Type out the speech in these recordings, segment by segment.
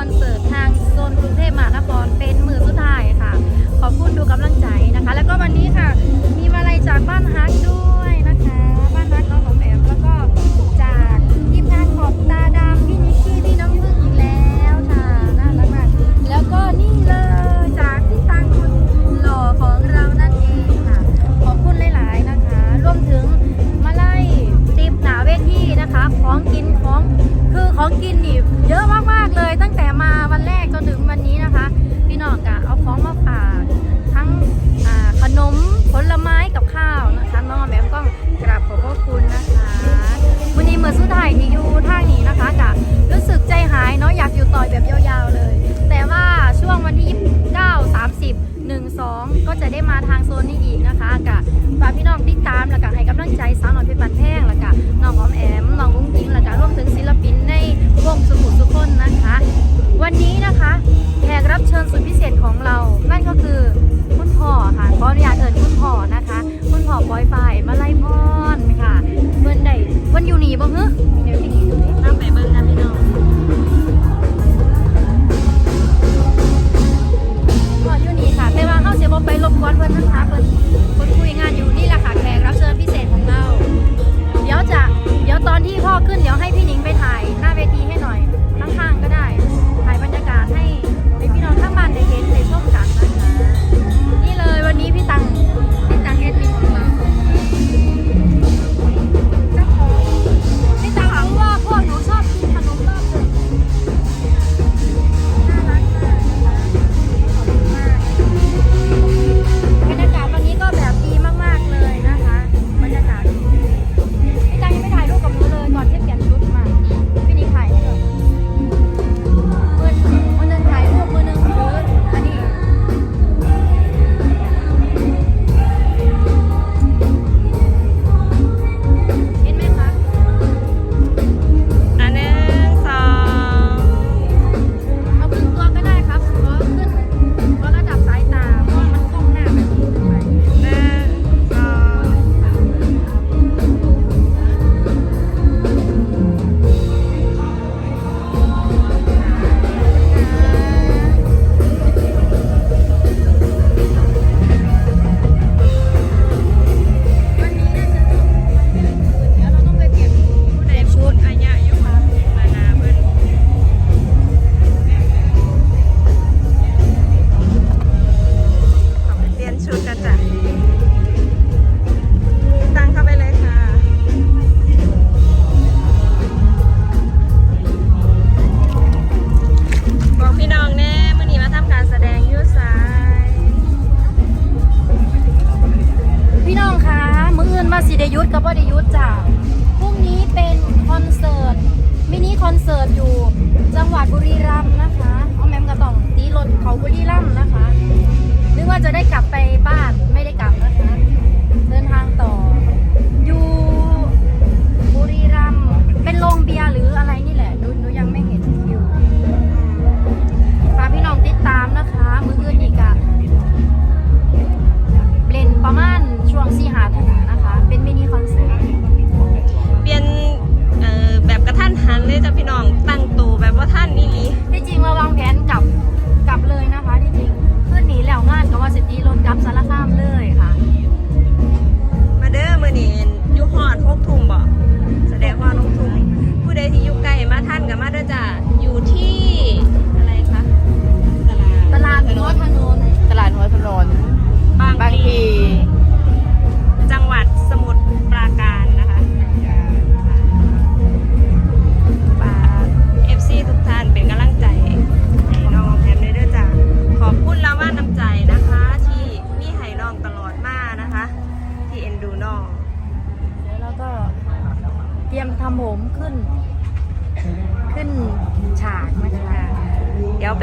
อนเสิร์ตทางโซนกรุงเทพมหานครเป็นมือสุดท้ายค่ะ ขอบคุณดูกำลังใจนะคะ แล้วก็วันนี้ค่ะ มีมาลัยจากบ้านฮักด้วย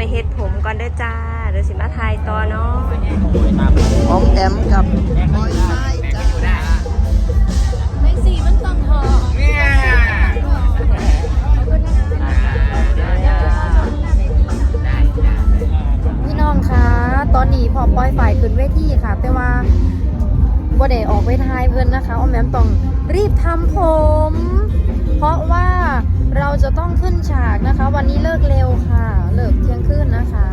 ไปเฮ็ดผมก่อนเด้อจ้าเดี๋ยวสิมาถ่ายต่อเนาะออมแอมกับหอซี่มันต้องทอเนี่พี่น้องคะตอนนี้พอปล่อยฝ่ายขึ้นเวทีค่ะ แต่ว่าบ่ได้ออกไปทายเพิ่นนะคะออมแอมต้องรีบทำผม เพราะว่าเราจะต้องขึ้นฉากนะคะ วันนี้เลิกเร็วค่ะ เลิกเที่ยงคืนนะคะ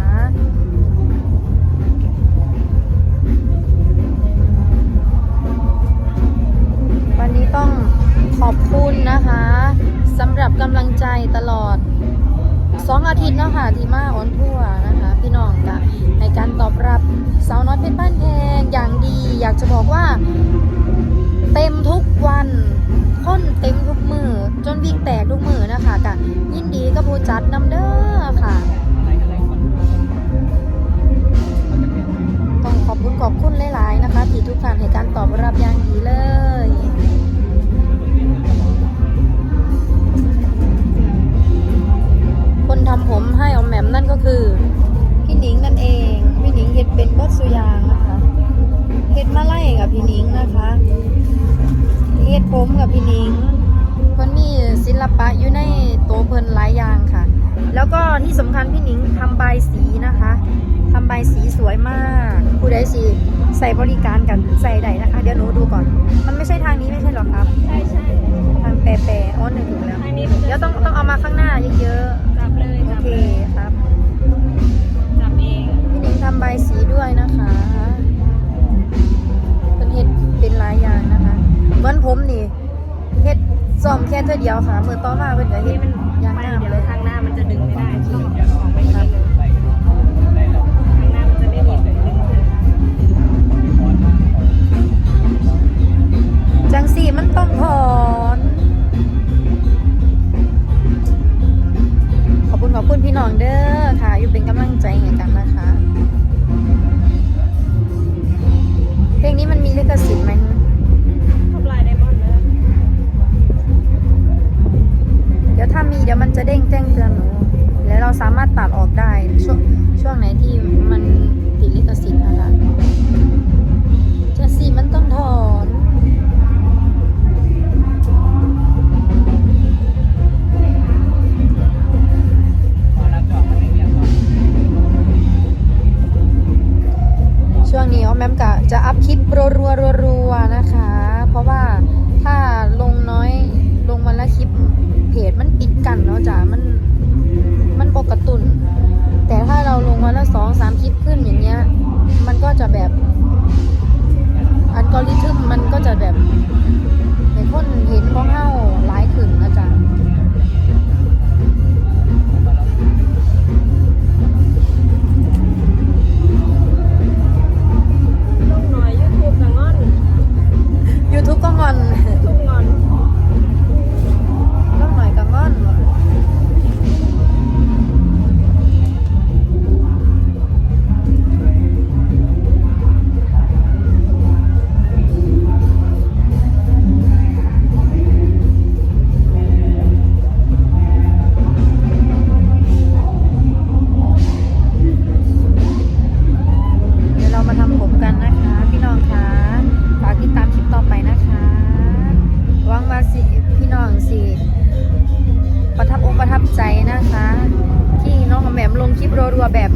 วันนี้ต้องขอบคุณนะคะสำหรับกำลังใจตลอดสองอาทิตย์เนาะค่ะที่มาออนทัวนะคะ พี่น้องกะในการตอบรับสาวน้อยเพชรบ้านแพงอย่างดี อยากจะบอกว่า เต็มทุกวันค้นเต็มทุกมือ จัดนำเด้อ ก็ที่สำคัญพี่หนิงทำใบายสีนะคะทำใบายสีสวยมากผู้ใดสิใส่บริการกันใส่ใดนะคะ เดี๋ยวหนูดูก่อน มันไม่ใช่ทางนี้ไม่ใช่หรอครับ ใช่ใช่ทางแปรแปรอ๋อหนึ่งถูกแล้วทางนี้มันจะเดี๋ยวต้องต้องเอามาข้างหน้าเยอะจับเลยๆโอจับเคเลยครับจับเองพี่นิ้งทำใบสีด้วยนะคะเป็นเห็ดเป็นหลายอย่างนะคะเหมือนผมนี่เห็ดซ่อมแค่เท่าเดียวค่ะมือต่อมาเป็นกับเห็นี่ดมันยางไม่งามเดี๋ยวเลยทางหน้า มันจะดึงไม่ได้ต้องออกไป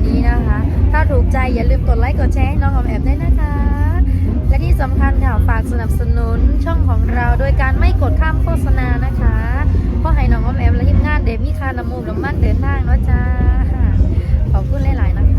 นี้นะคะ ถ้าถูกใจอย่าลืมกดไลค์กดแชร์ให้น้องหอมแอบได้นะคะ และที่สำคัญค่ะฝากสนับสนุนช่องของเราโดยการไม่กดข้ามโฆษณานะคะเพราะให้น้องหอมแอบและทีมงานเดมี่คาน้ำมูกน้ำมันเดินทางเนาะจ้าขอบคุณหลายๆนะคะ